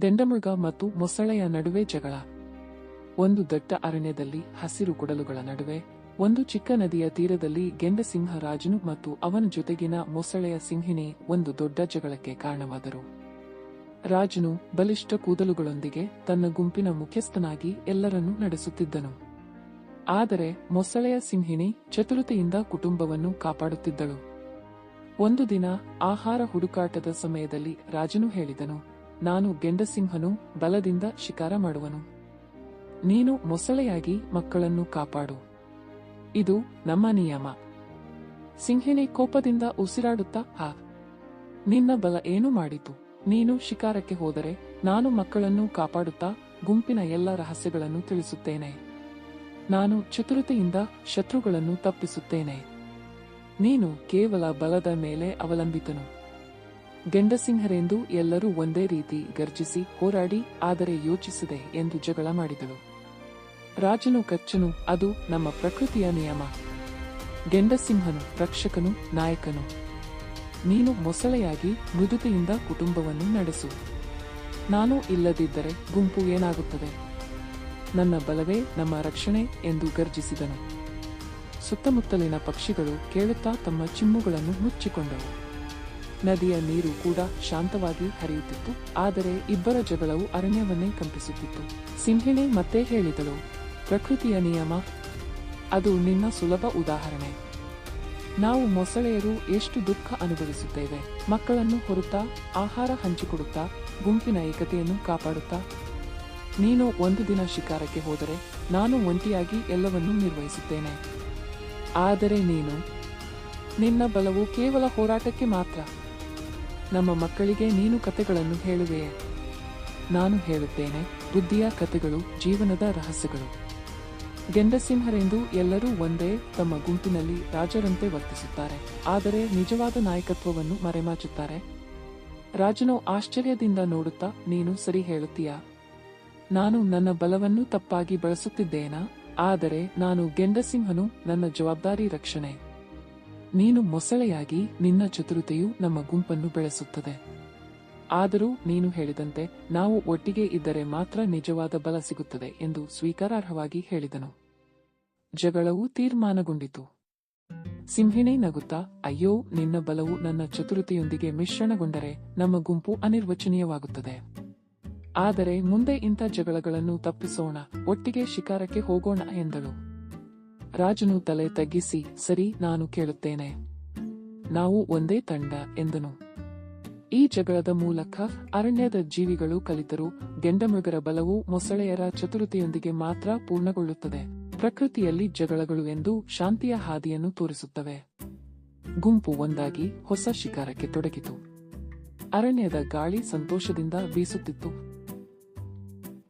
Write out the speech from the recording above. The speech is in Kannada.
ಡೆಂಡಮೃಗ ಮತ್ತು ಮೊಸಳೆಯ ನಡುವೆ ಜಗಳ. ಒಂದು ದಟ್ಟ ಅರಣ್ಯದಲ್ಲಿ ಹಸಿರು ಕುಡಲುಗಳ ನಡುವೆ, ಒಂದು ಚಿಕ್ಕ ನದಿಯ ತೀರದಲ್ಲಿ ಗೆಂಡಸಿಂಹ ರಾಜನು ಮತ್ತು ಅವನ ಜೊತೆಗಿನ ಮೊಸಳೆಯ ಸಿಂಹಿಣಿ ಒಂದು ದೊಡ್ಡ ಜಗಳಕ್ಕೆ ಕಾರಣವಾದರು. ರಾಜನು ಬಲಿಷ್ಠ ಕೂದಲುಗಳೊಂದಿಗೆ ತನ್ನ ಗುಂಪಿನ ಮುಖ್ಯಸ್ಥನಾಗಿ ಎಲ್ಲರನ್ನೂ ನಡೆಸುತ್ತಿದ್ದನು. ಆದರೆ ಮೊಸಳೆಯ ಸಿಂಹಿಣಿ ಚತುರತೆಯಿಂದ ಕುಟುಂಬವನ್ನು ಕಾಪಾಡುತ್ತಿದ್ದಳು. ಒಂದು ದಿನ ಆಹಾರ ಹುಡುಕಾಟದ ಸಮಯದಲ್ಲಿ ರಾಜನು ಹೇಳಿದನು ನಾನು ಗೆಂಡಸಿಂಹನು ಬಲದಿಂದ ಶಿಕಾರ ಮಾಡುವನು. ನೀನು ಮೊಸಳೆಯಾಗಿ ಮಕ್ಕಳನ್ನು ಕಾಪಾಡು. ಇದು ನಮ್ಮ ನಿಯಮ. ಸಿಂಹಿಣಿ ಕೋಪದಿಂದ ಉಸಿರಾಡುತ್ತಾ ಹಾ. ನಿನ್ನ ಬಲ ಏನು ಮಾಡಿತು? ನೀನು ಶಿಕಾರಕ್ಕೆ ಹೋದರೆ ನಾನು ಮಕ್ಕಳನ್ನು ಕಾಪಾಡುತ್ತಾ ಗುಂಪಿನ ಎಲ್ಲ ರಹಸ್ಯಗಳನ್ನು ತಿಳಿಸುತ್ತೇನೆ. ನಾನು ಚತುರತೆಯಿಂದ ಶತ್ರುಗಳನ್ನು ತಪ್ಪಿಸುತ್ತೇನೆ. ನೀನು ಕೇವಲ ಬಲದ ಮೇಲೆ ಅವಲಂಬಿತನು. ಗೆಂಡಸಿಂಹರೆಂದು ಎಲ್ಲರೂ ಒಂದೇ ರೀತಿ ಗರ್ಜಿಸಿ ಹೋರಾಡಿ, ಆದರೆ ಯೋಚಿಸಿದೆ ಎಂದು ಜಗಳ ಮಾಡಿದಳು. ರಾಜನು ಕಚ್ಚನು, ಅದು ನಮ್ಮ ಪ್ರಕೃತಿಯ ನಿಯಮ. ಗೆಂಡಸಿಂಹನು ರಕ್ಷಕನು, ನಾಯಕನು. ನೀನು ಮೊಸಳೆಯಾಗಿ ಮೃದುತೆಯಿಂದ ಕುಟುಂಬವನ್ನು ನಡೆಸು. ನಾನು ಇಲ್ಲದಿದ್ದರೆ ಗುಂಪು ಏನಾಗುತ್ತದೆ? ನನ್ನ ಬಲವೇ ನಮ್ಮ ರಕ್ಷಣೆ ಎಂದು ಗರ್ಜಿಸಿದನು. ಸುತ್ತಮುತ್ತಲಿನ ಪಕ್ಷಿಗಳು ಕೇಳುತ್ತಾ ತಮ್ಮ ಚಿಮ್ಮುಗಳನ್ನು ಮುಚ್ಚಿಕೊಂಡವು. ನದಿಯ ನೀರು ಕೂಡ ಶಾಂತವಾಗಿ ಹರಿಯುತ್ತಿತ್ತು. ಆದರೆ ಇಬ್ಬರ ಜಗಳವು ಅರಣ್ಯವನ್ನೇ ಕಂಪಿಸುತ್ತಿತ್ತು. ಸಿಂಹಿಣಿ ಮತ್ತೆ ಹೇಳಿದಳು, ಪ್ರಕೃತಿಯ ನಿಯಮ, ಅದು ನಿನ್ನ ಸುಲಭ ಉದಾಹರಣೆ. ನಾವು ಮೊಸಳೆಯರು ಎಷ್ಟು ದುಃಖ ಅನುಭವಿಸುತ್ತೇವೆ. ಮಕ್ಕಳನ್ನು ಹೊರುತ್ತಾ, ಆಹಾರ ಹಂಚಿಕೊಡುತ್ತಾ, ಗುಂಪಿನ ಏಕತೆಯನ್ನು ಕಾಪಾಡುತ್ತಾ. ನೀನು ಒಂದು ದಿನ ಶಿಕಾರಕ್ಕೆ ಹೋದರೆ ನಾನು ಒಂಟಿಯಾಗಿ ಎಲ್ಲವನ್ನೂ ನಿರ್ವಹಿಸುತ್ತೇನೆ. ಆದರೆ ನೀನು, ನಿನ್ನ ಬಲವು ಕೇವಲ ಹೋರಾಟಕ್ಕೆ ಮಾತ್ರ. ನಮ್ಮ ಮಕ್ಕಳಿಗೆ ನೀನು ಕತೆಗಳನ್ನು ಹೇಳುವೆಯೇ? ನಾನು ಹೇಳುತ್ತೇನೆ, ಬುದ್ಧಿಯ ಕತೆಗಳು ಜೀವನದ ರಹಸ್ಯಗಳು. ಗೆಂಡಸಿಂಹರೆಂದು ಎಲ್ಲರೂ ಒಂದೇ ತಮ್ಮ ಗುಂಪಿನಲ್ಲಿ ರಾಜರಂತೆ ವರ್ತಿಸುತ್ತಾರೆ. ಆದರೆ ನಿಜವಾದ ನಾಯಕತ್ವವನ್ನು ಮರೆಮಾಚುತ್ತಾರೆ. ರಾಜನು ಆಶ್ಚರ್ಯದಿಂದ ನೋಡುತ್ತಾ, ನೀನು ಸರಿ ಹೇಳುತ್ತೀಯಾ? ನಾನು ನನ್ನ ಬಲವನ್ನು ತಪ್ಪಾಗಿ ಬಳಸುತ್ತಿದ್ದೇನಾ? ಆದರೆ ನಾನು ಗೆಂಡಸಿಂಹನು ನನ್ನ ಜವಾಬ್ದಾರಿ ರಕ್ಷಣೆ. ನೀನು ಮೊಸಳೆಯಾಗಿ ನಿನ್ನ ಚತುರತೆಯು ನಮ್ಮ ಗುಂಪನ್ನು ಬೆಳೆಸುತ್ತದೆ. ಆದರೂ ನೀನು ಹೇಳಿದಂತೆ ನಾವು ಒಟ್ಟಿಗೆ ಇದ್ದರೆ ಮಾತ್ರ ನಿಜವಾದ ಬಲ ಸಿಗುತ್ತದೆ ಎಂದು ಸ್ವೀಕಾರಾರ್ಹವಾಗಿ ಹೇಳಿದನು. ಜಗಳವು ತೀರ್ಮಾನಗೊಂಡಿತು. ಸಿಂಹಿಣಿ ನಗುತ್ತಾ, ಅಯ್ಯೋ, ನಿನ್ನ ಬಲವು ನನ್ನ ಚತುರತೆಯೊಂದಿಗೆ ಮಿಶ್ರಣಗೊಂಡರೆ ನಮ್ಮ ಗುಂಪು ಅನಿರ್ವಚನೀಯವಾಗುತ್ತದೆ. ಆದರೆ ಮುಂದೆ ಇಂಥ ಜಗಳಗಳನ್ನು ತಪ್ಪಿಸೋಣ, ಒಟ್ಟಿಗೆ ಶಿಕಾರಕ್ಕೆ ಹೋಗೋಣ ಎಂದಳು. ರಾಜನು ತಲೆ ತಗ್ಗಿಸಿ, ಸರಿ, ನಾನು ಕೇಳುತ್ತೇನೆ. ನಾವು ಒಂದೇ ತಂಡ, ಎಂದನು. ಈ ಜಗಳದ ಮೂಲಕ ಅರಣ್ಯದ ಜೀವಿಗಳು ಕಲಿತರು, ಗೆಂಡಮೃಗರ ಬಲವು ಮೊಸಳೆಯರ ಚತುರತೆಯೊಂದಿಗೆ ಮಾತ್ರ ಪೂರ್ಣಗೊಳ್ಳುತ್ತದೆ. ಪ್ರಕೃತಿಯಲ್ಲಿ ಜಗಳಗಳು ಎಂದು ಶಾಂತಿಯ ಹಾದಿಯನ್ನು ತೋರಿಸುತ್ತವೆ. ಗುಂಪು ಒಂದಾಗಿ ಹೊಸ ಶಿಕಾರಕ್ಕೆ ತೊಡಗಿತು. ಅರಣ್ಯದ ಗಾಳಿ ಸಂತೋಷದಿಂದ ಬೀಸುತ್ತಿತ್ತು.